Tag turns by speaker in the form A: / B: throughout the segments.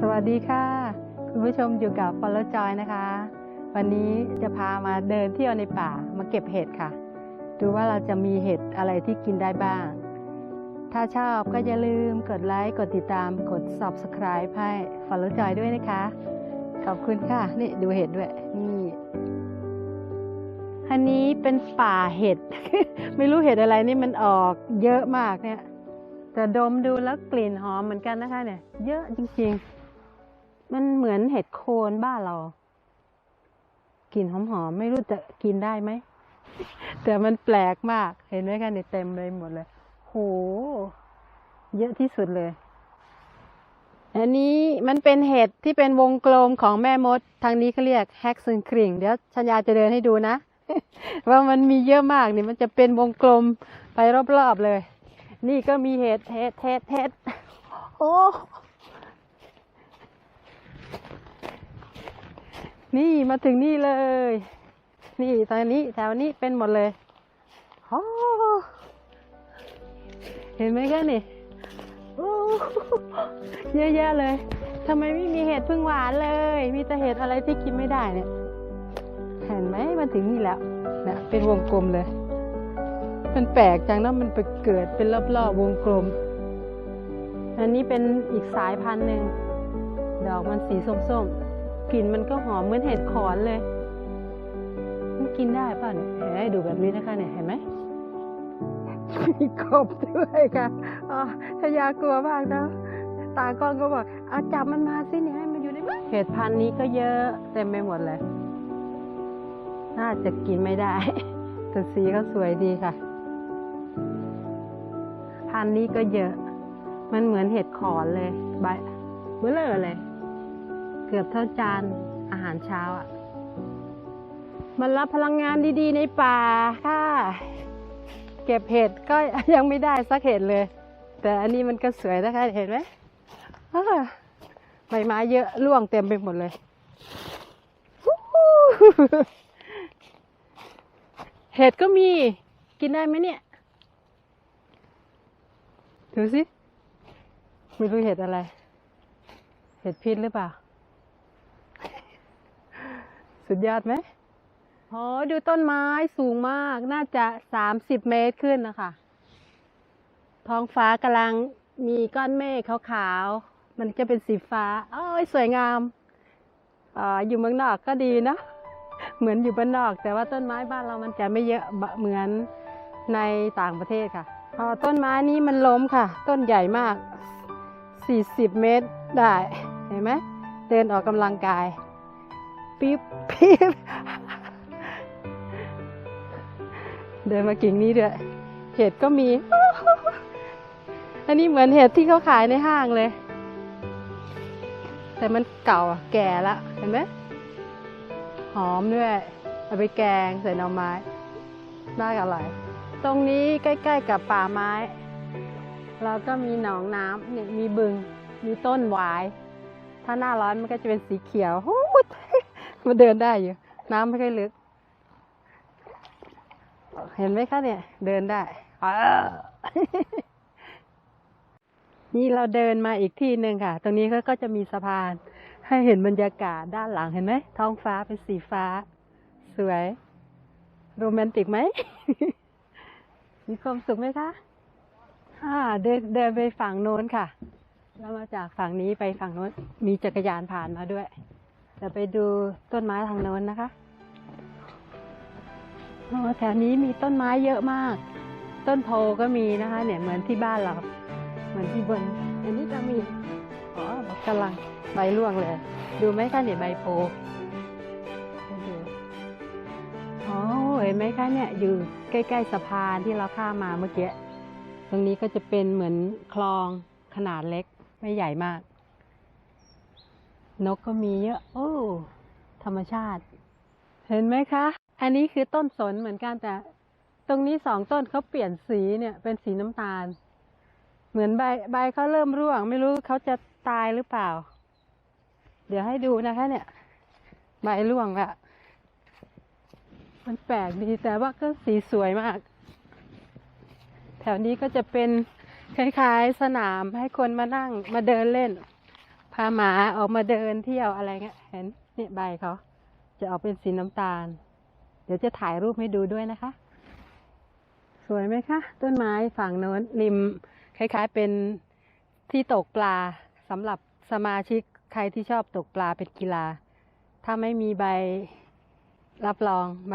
A: สวัสดีค่ะ คุณผู้ชมอยู่กับ Follow Joy นะคะ วันนี้จะพามาเดินเที่ยวในป่ามาเก็บเห็ดค่ะ ดูว่าเราจะมีเห็ดอะไรที่กินได้บ้าง ถ้าชอบก็อย่าลืมกดไลค์กดติดตามกด Subscribe ให้ Follow Joy ด้วยนะคะ ขอบคุณค่ะ นี่ดูเห็ดด้วยนี่อันนี้เป็นป่าเห็ด ไม่รู้เห็ดอะไรนี่มันออกเยอะมากเนี่ยแต่ดมดูแล้วกลิ่นหอมเหมือนกันนะคะเนี่ย เยอะจริงๆ มันเหมือนเห็ดโคนบ้านเรากลิ่นหอมๆไม่รู้จะกินได้ไหม แต่มันแปลกมาก เห็นไหมคะเนี่ยเต็มเลยหมดเลย โห เยอะที่สุดเลย อันนี้มันเป็นเห็ดที่เป็นวงกลมของแม่มด ทางนี้เขาเรียกแฮกซึนคริงเดี๋ยวชัญญาจะเดินให้ดูนะ ว่ามันมีเยอะมากนี่มันจะเป็นวงกลมไปรอบๆเลย นี่ก็มีเห็ดเห็ดเห็ดเห็ดโอ้ นี่มาถึงนี่เลย นี่ตอนนี้แถวนี้เป็นหมดเลยเห็นไหมคะนี่โอ้เยอะแยะเลยทำไมไม่มีเห็ดพึ่งหวานเลย มีแต่เห็ดอะไรที่กินไม่ได้เนี่ย เห็นไหมมาถึงนี่แล้วเนี่ยเป็นวงกลมเลย มันแปลกจังนะมันไปเกิดเป็นรอบๆวงกลม อันนี้เป็นอีกสายพันธุ์หนึ่ง ดอกมันสีส้มๆ กลิ่นมันก็หอมเหมือนเห็ดขอนเลย มันกินได้ป่ะเนี่ยเห็นไหมดูแบบนี้นะคะเนี่ยเห็นไหมมีกบด้วยค่ะ อ๋อทยากลัวมากนะ ตากล้องก็บอกเอาจับมันมาสิเนี่ยให้มันอยู่ในบ้านเห็ดพันธุ์นี้ก็เยอะเต็มไปหมดเลย น่าจะกินไม่ได้ แต่สีก็สวยดีค่ะ พันธุ์นี้ก็เยอะ มันเหมือนเห็ดขอนเลยใบเบลอเลยเกือบเท่าจานอาหารเช้าอะ่ะ มันรับพลังงานดีๆในป่าค่ะ เก็บเห็ดก็ยังไม่ได้สักเห็ดเลย แต่อันนี้มันก็สวยนะคะเห็นไหมใบไม้เยอะร่วงเต็มไปหมดเลย เห็ดก็มีกินได้ไหมเนี่ย ดูสิไม่รู้เห็ดอะไร เห็ดพิษหรือเปล่า สุดยอดไหมโอ้ดูต้นไม้สูงมาก น่าจะสามสิบเมตรขึ้นนะคะ ท้องฟ้ากำลังมีก้อนเมฆขาวๆ มันจะเป็นสีฟ้า โอ้ยสวยงามอ่าอยู่เมืองนอกก็ดีนะ เหมือนอยู่บ้านนอก แต่ว่าต้นไม้บ้านเรามันจะไม่เยอะบะเหมือนในต่างประเทศค่ะอ๋อต้นไม้นี้มันล้มค่ะ ต้นใหญ่มาก 40 เมตรได้ เห็นไหม เดินออกกำลังกาย ปิ๊บปิ๊บเดินมากิ่งนี้ด้วยเห็ดก็มี อันนี้เหมือนเห็ดที่เขาขายในห้างเลย แต่มันเก่าแก่แล้วเห็นไหมหอมด้วย เอาไปแกงใส่หน่อไม้น่าอร่อย ตรงนี้ใกล้ ๆ กับป่าไม้ เราก็มีหนองน้ำเนี่ยมีบึง มีต้นหวาย ถ้าหน้าร้อนมันก็จะเป็นสีเขียวหูด มันเดินได้อยู่ น้ำไม่ค่อยลึก เห็นไหมคะเนี่ย เดินได้เออนี่เราเดินมาอีกที่หนึ่งค่ะ ตรงนี้เขาก็จะมีสะพาน ให้เห็นบรรยากาศด้านหลังเห็นไหมท้องฟ้าเป็นสีฟ้า สวย โรแมนติกไหม มีความสุขไหมคะอ่าเดินเดินไปฝั่งโน้นค่ะแล้วมาจากฝั่งนี้ไปฝั่งโน้น มีจักรยานผ่านมาด้วย เดี๋ยวไปดูต้นไม้ทางโน้นนะคะโอ้แถวนี้มีต้นไม้เยอะมาก ต้นโพก็มีนะคะ เนี่ยเหมือนที่บ้านเรา เหมือนที่บน อันนี้ก็มี อ๋อกำลังใบร่วงเลย ดูไหมคะเนี่ยใบโพให้ดูอ๋อเห็นไหมคะเนี่ยอยู่ใกล้ๆสะพานที่เราข้ามมาเมื่อกี้ ตรงนี้ก็จะเป็นเหมือนคลองขนาดเล็กไม่ใหญ่มาก นกก็มีเยอะ โอ้ ธรรมชาติ เห็นไหมคะ อันนี้คือต้นสนเหมือนกันแต่ ตรงนี้สองต้นเขาเปลี่ยนสีเนี่ยเป็นสีน้ำตาล เหมือนใบใบเขาเริ่มร่วง ไม่รู้เขาจะตายหรือเปล่า เดี๋ยวให้ดูนะคะ เนี่ย ใบร่วงละมันแปลกดีแต่ว่าก็สีสวยมาก แถวนี้ก็จะเป็นคล้ายๆสนามให้คนมานั่งมาเดินเล่น พาหมาออกมาเดินเที่ยวอะไรเงี้ย เห็นนี่ใบเขาจะออกเป็นสีน้ำตาล เดี๋ยวจะถ่ายรูปให้ดูด้วยนะคะ สวยไหมคะ ต้นไม้ฝั่งโน้นริม คล้าย ๆ เป็นที่ตกปลาสำหรับสมาชิกใครที่ชอบตกปลาเป็นกีฬา ถ้าไม่มีใบรับรองใบ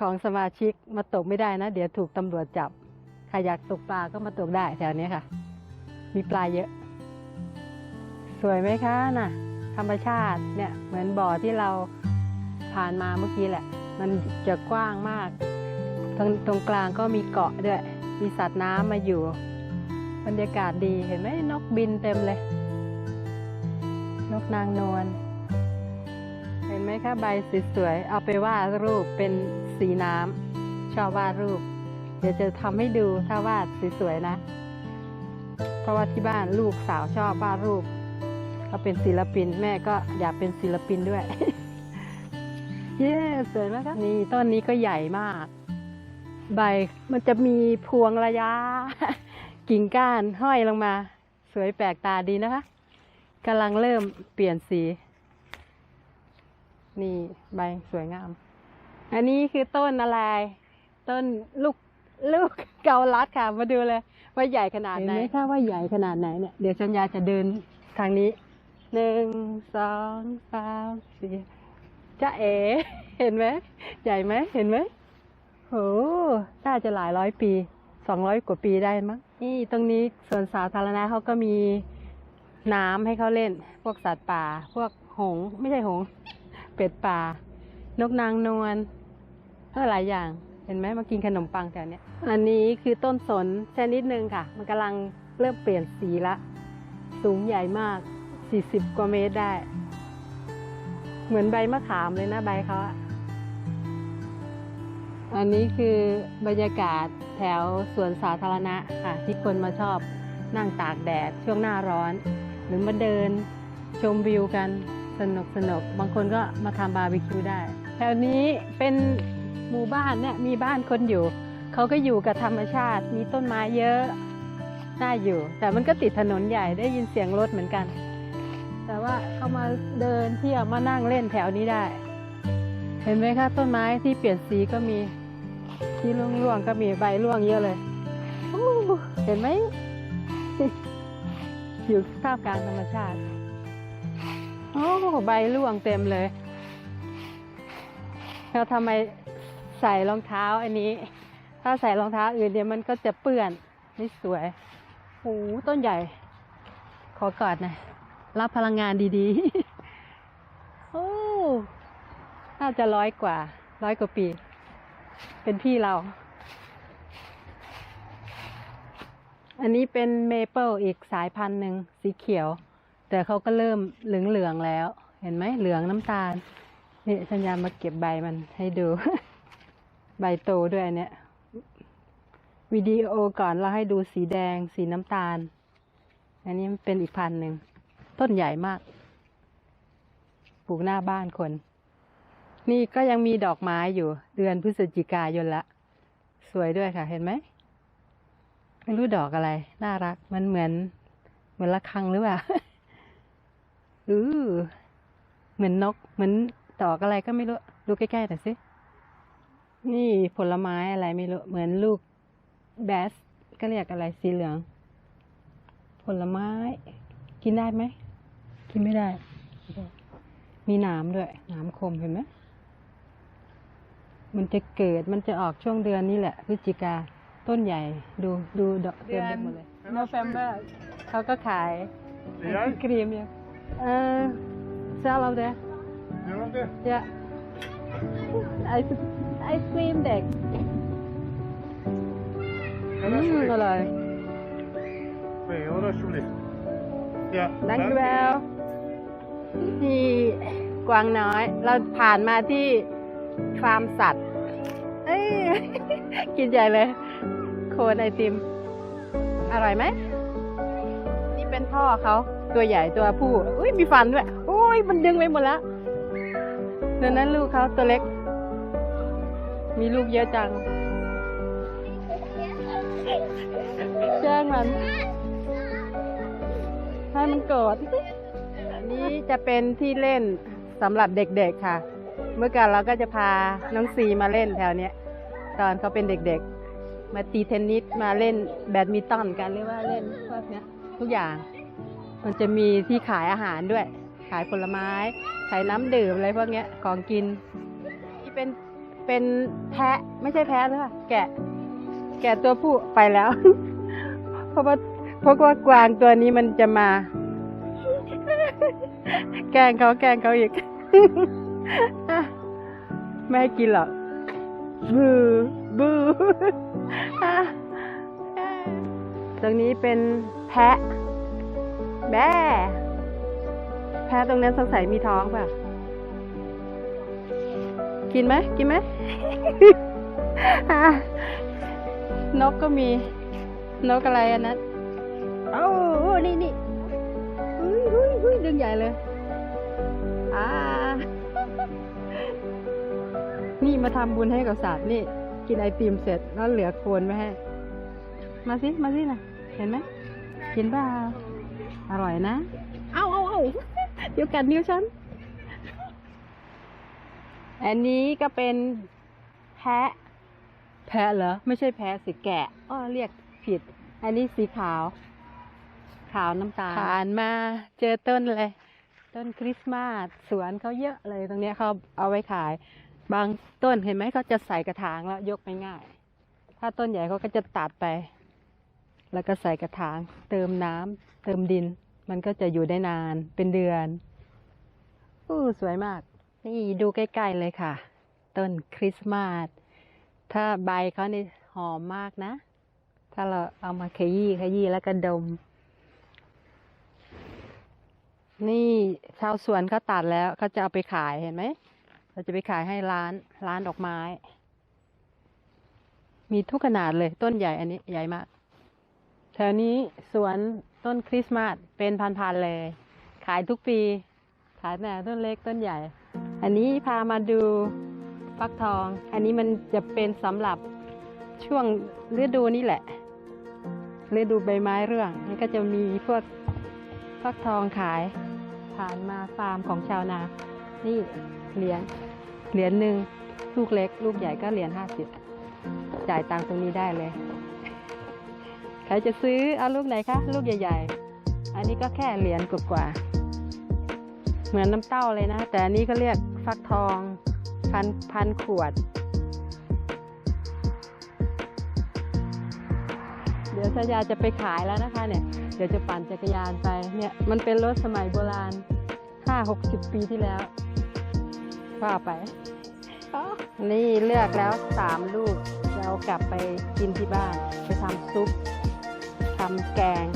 A: ของสมาชิกมาตกไม่ได้นะ เดี๋ยวถูกตำรวจจับใครอยากตกปลาก็มาตกได้แถวนี้ค่ะ มีปลาเยอะ สวยไหมคะน่ะ ธรรมชาติเนี่ยเหมือนบ่อที่เราผ่านมาเมื่อกี้แหละ มันจะกว้างมาก ตรงตรงกลางก็มีเกาะด้วย มีสัตว์น้ำมาอยู่ บรรยากาศดีเห็นไหมนกบินเต็มเลย นกนางนวลเห็นไหมคะใบสวยๆเอาไปวาดรูปเป็นสีน้ำชอบวาดรูป เดี๋ยวจะทำให้ดูถ้าวาดสวยๆนะ เพราะว่าที่บ้านลูกสาวชอบวาดรูป เขาเป็นศิลปินแม่ก็อยากเป็นศิลปินด้วย เย้สวยมากครับนี่ต้นนี้ก็ใหญ่มาก ใบมันจะมีพวงระยะ กิ่งก้านห้อยลงมา สวยแปลกตาดีนะคะกำลังเริ่มเปลี่ยนสี นี่ใบสวยงาม อันนี้คือต้นอะไร ต้นลูกลูกเกาลัดค่ะ มาดูเลย ว่าใหญ่ขนาดไหนเห็นไหมคะว่าใหญ่ขนาดไหนเนี่ย เดี๋ยวชัญญาจะเดินทางนี้ หนึ่งสองสามสี่จ้าเอ๋เห็นไหมใหญ่ไหมเห็นไหมโหน่าจะหลายร้อยปีสองร้อยกว่าปีได้มั้งนี่ตรงนี้สวนสาธารณะเขาก็มีน้ำให้เขาเล่น พวกสัตว์ป่า พวกหงไม่ใช่หง เป็ดป่า นกนางนวลเออหลายอย่างเห็นไหมมากินขนมปังแถวนี้อันนี้คือต้นสนชนิดนึงค่ะ มันกำลังเริ่มเปลี่ยนสีละ สูงใหญ่มาก 40 กว่าเมตรได้ เหมือนใบมะขามเลยนะใบเขาอะอันนี้คือบรรยากาศแถวสวนสาธารณะค่ะที่คนมาชอบนั่งตากแดดช่วงหน้าร้อน หรือมาเดินชมวิวกันสนุกสนุกบางคนก็มาทำบาร์บีคิวได้แถวนี้เป็นหมู่บ้านเนี่ยมีบ้านคนอยู่ เขาก็อยู่กับธรรมชาติมีต้นไม้เยอะน่าอยู่ แต่มันก็ติดถนนใหญ่ได้ยินเสียงรถเหมือนกัน แต่ว่าเขามาเดินเที่ยวมานั่งเล่นแถวนี้ได้ เห็นไหมคะต้นไม้ที่เปลี่ยนสีก็มีที่ร่วงๆก็มีใบร่วงเยอะเลยเห็นไหมอยู่ท่ามกลางธรรมชาติโอ้ใบร่วงเต็มเลยแล้วทำไมใส่รองเท้าอันนี้ ถ้าใส่รองเท้าอื่นเดี๋ยวมันก็จะเปื้อนนี่สวยโอ้ต้นใหญ่ ขอกอดหน่อย รับพลังงานดีๆ โอ้น่าจะร้อยกว่า ร้อยกว่าปี เป็นพี่เรา อันนี้เป็นเมเปิลอีกสายพันธุ์หนึ่งสีเขียว แต่เขาก็เริ่มเหลืองๆแล้ว เห็นไหมเหลืองน้ำตาล นี่สัญญามาเก็บใบมันให้ดู ใบโตด้วยเนี้ยวิดีโอก่อนเราให้ดูสีแดงสีน้ำตาล อันนี้มันเป็นอีกพันธุ์หนึ่ง ต้นใหญ่มาก ปลูกหน้าบ้านคน นี่ก็ยังมีดอกไม้อยู่ เดือนพฤศจิกายนละ สวยด้วยค่ะ เห็นไหม ไม่รู้ดอกอะไร น่ารัก มันเหมือน เหมือนระฆังหรือเปล่าอือเหมือนนก เหมือนดอกอะไรก็ไม่รู้ ดูใกล้ๆหน่อยสิ นี่ผลไม้อะไรไม่รู้ เหมือนลูกแบสก็เรียกอะไรสีเหลือง ผลไม้ กินได้ไหม กินไม่ได้ มีหนามด้วยหนามคมเห็นไหมมันจะเกิดมันจะออกช่วงเดือนนี้แหละพฤศจิกาต้นใหญ่ดูดูดอกเต็มไปหมดเลยโนเฟมเบอร์เขาก็ขายไอศครีมอยู่เออ sell out there
B: Gör de det?
A: yeah ไอศไอศครีมเด็กอืม
B: Eller
A: อร่อย
B: Nej, oder Schule.
A: ที่กวางน้อย เราผ่านมาที่ฟาร์มสัตว์ เอ้ย กินใหญ่เลย โคนไอติม อร่อยไหม นี่เป็นพ่อเขาตัวใหญ่ตัวผู้ อุ้ยมีฟันด้วยอุ้ยมันดึงไปหมดแล้วเดี๋ยวนั้นลูกเขาตัวเล็ก มีลูกเยอะจัง แจ้งมัน ให้มันโกรธอั นี้จะเป็นที่เล่นสำหรับเด็กๆค่ะ เมื่อก่อนเราก็จะพาน้องซีมาเล่นแถวเนี้ยตอนเขาเป็นเด็กๆ มาตีเทนนิสมาเล่นแบดมินตันกันหรือว่าเล่นพวกเนี้ยทุกอย่าง มันจะมีที่ขายอาหารด้วย ขายผลไม้ ขายน้ำดื่มอะไรพวกเนี้ยของกินที่เป็นเป็นแพะไม่ใช่แพะหรือเปล่าแกะ แกะตัวผู้ไปแล้ว เพราะว่าเพราะว่ากวางตัวนี้มันจะมา แกล้งเขาแกล้งเขาอีก ไม่ให้กินหรอกบูบูตรงนี้เป็นแพะ แบ่แพะตรงนั้นสงสัยมีท้องป่ะ กินไหมกินไหมอะนกก็มี นกอะไรอันนั้นเอ้าโอ้นี่นี่หุ้ยหุ้ยหุ้ยเรื่องใหญ่เลย อ่า นี่มาทำบุญให้กับสัตว์นี่ กินไอติมเสร็จแล้วเหลือโคนไว้ให้ มาสิ มาสินะเห็นไหมกินเปล่าอร่อยนะ เอาเอาเอาเดี๋ยวกัดนิ้วฉัน อันนี้ก็เป็นแพะ แพะเหรอ ไม่ใช่แพะสิแกะอ้อเรียกผิด อันนี้สีขาว ขาวน้ำตาลผ่านมาเจอต้นเลย ต้นคริสต์มาสสวนเขาเยอะเลยตรงนี้เขาเอาไว้ขาย บางต้นเห็นไหมเขาจะใส่กระถางแล้วยกไปง่าย ถ้าต้นใหญ่เขาก็จะตัดไป แล้วก็ใส่กระถาง เติมน้ำเติมดิน มันก็จะอยู่ได้นานเป็นเดือนอู้สวยมาก นี่ดูใกล้ๆเลยค่ะ ต้นคริสต์มาสถ้าใบเขานี่หอมมากนะ ถ้าเราเอามาขยี้ขยี้แล้วก็ดม นี่ชาวสวนเขาตัดแล้วเขาจะเอาไปขายเห็นไหมเราจะไปขายให้ร้านร้านดอกไม้ มีทุกขนาดเลยต้นใหญ่อันนี้ใหญ่มากแถวนี้สวนต้นคริสต์มาสเป็นพันๆเลย ขายทุกปี ขายแต่ต้นเล็กต้นใหญ่ อันนี้พามาดูฟักทอง อันนี้มันจะเป็นสำหรับช่วงฤดูนี้แหละฤดูใบไม้เรื่องมันก็จะมีพวกฟักทองขาย ผ่านมาฟาร์มของชาวนา นี่เหรียญเหรียญหนึ่งลูกเล็ก ลูกใหญ่ก็เหรียญห้าสิบจ่ายตังค์ตรงนี้ได้เลย ใครจะซื้อเอาลูกไหนคะ ลูกใหญ่ ๆ อันนี้ก็แค่เหรียญกว่าเหมือนน้ำเต้าเลยนะ แต่อันนี้ก็เรียกฟักทอง พันพันขวด ดี๋ยวชายาจะไปขายแล้วนะคะเนี่ย เดี๋ยวจะปั่นจักรยานไปเนี่ยมันเป็นรถสมัยโบราณห้าหกสิบปีที่แล้วว่าไปนี่เลือกแล้วสามลูกจะเอากลับไปกินที่บ้าน ไปทำซุปทำแกง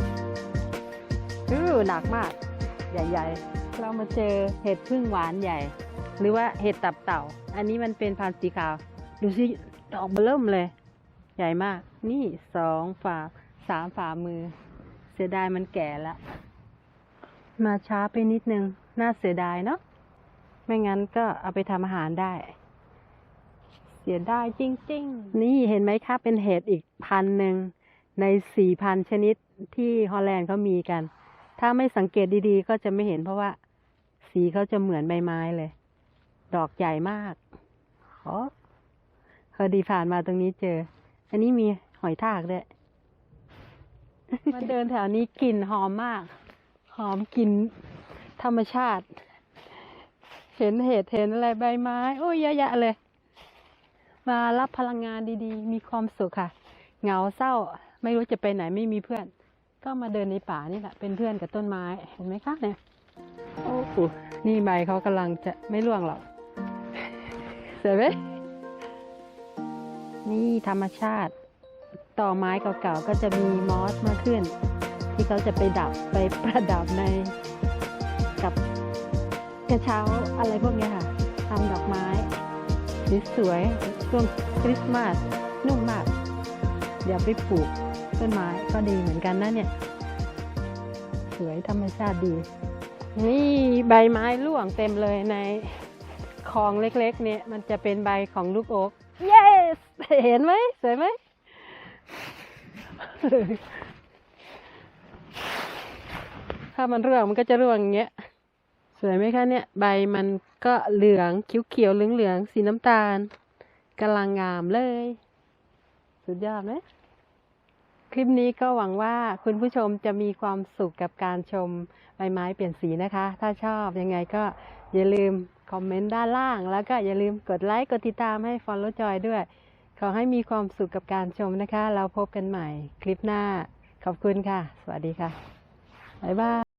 A: อือหนักมาก ใหญ่ๆ เรามาเจอเห็ดพึ่งหวานใหญ่ หรือว่าเห็ดตับเต่า อันนี้มันเป็นพันธุ์สีขาว ดูสิดอกเบิ่มเลย หญ่มาก นี่สองฝ่าสามฝ่ามือ เสียดายมันแก่ล้วมาช้าไปนิดนึง น่าเสียดายเนาะ ไม่งั้นก็เอาไปทำอาหารได้ เสียดายจริง ๆ นี่เห็นไหมคะเป็นเห็ดอีกพันหนึ่งในสี่พันชนิดที่ฮอลแลนด์เขามีกัน ถ้าไม่สังเกตดีๆ ก็จะไม่เห็นเพราะว่า สีเขาจะเหมือนใบไม้เลย ดอกใหญ่มาก อ๋อพอดีผ่านมาตรงนี้เจอ อันนี้มีหอยทากด้วย มาเดินแถวนี้กลิ่นหอมมาก หอมกลิ่นธรรมชาติ เห็นเห็ดเห็นอะไรใบไม้ โอ้ยเยอะแยะเลย มารับพลังงานดีๆ มีความสุขค่ะ เหงาเศร้า ไม่รู้จะไปไหนไม่มีเพื่อน ก็มาเดินในป่านี่แหละ เป็นเพื่อนกับต้นไม้ เห็นไหมคะเนี่ย โอ้โหนี่ใบเขากำลังจะไม่ร่วงหรอกเสร็จไหม นี่ธรรมชาติ ต่อไม้เก่าๆก็จะมีมอสมากขึ้น ที่เขาจะไปดับไปประดับในกับกระเช้าอะไรพวกนี้ค่ะทำดอกไม้สวยๆช่วงคริสต์มาสนุ่มมากเดี๋ยวไปปลูกต้นไม้ก็ดีเหมือนกันนะเนี่ย สวยธรรมชาติดี นี่ใบไม้ร่วงเต็มเลยในคลองเล็กๆ เนี่ย มันจะเป็นใบของลูกโอ๊ก yes เห็นไหมสวยไหมถ้ามันร่วงมันก็จะร่วงอย่างเงี้ยสวยไหมคะเนี่ย ใบมันก็เหลืองเขียวๆเหลืองๆสีน้ำตาลกำลังงามเลย สุดยอดไหมคลิปนี้ก็หวังว่าคุณผู้ชมจะมีความสุขกับการชมใบไม้เปลี่ยนสีนะคะ ถ้าชอบยังไงก็อย่าลืมคอมเมนต์ด้านล่าง แล้วก็อย่าลืมกดไลค์ กดติดตามให้ Follow Joy ด้วย ขอให้มีความสุขกับการชมนะคะ เราพบกันใหม่คลิปหน้า ขอบคุณค่ะ สวัสดีค่ะ บ๊ายบาย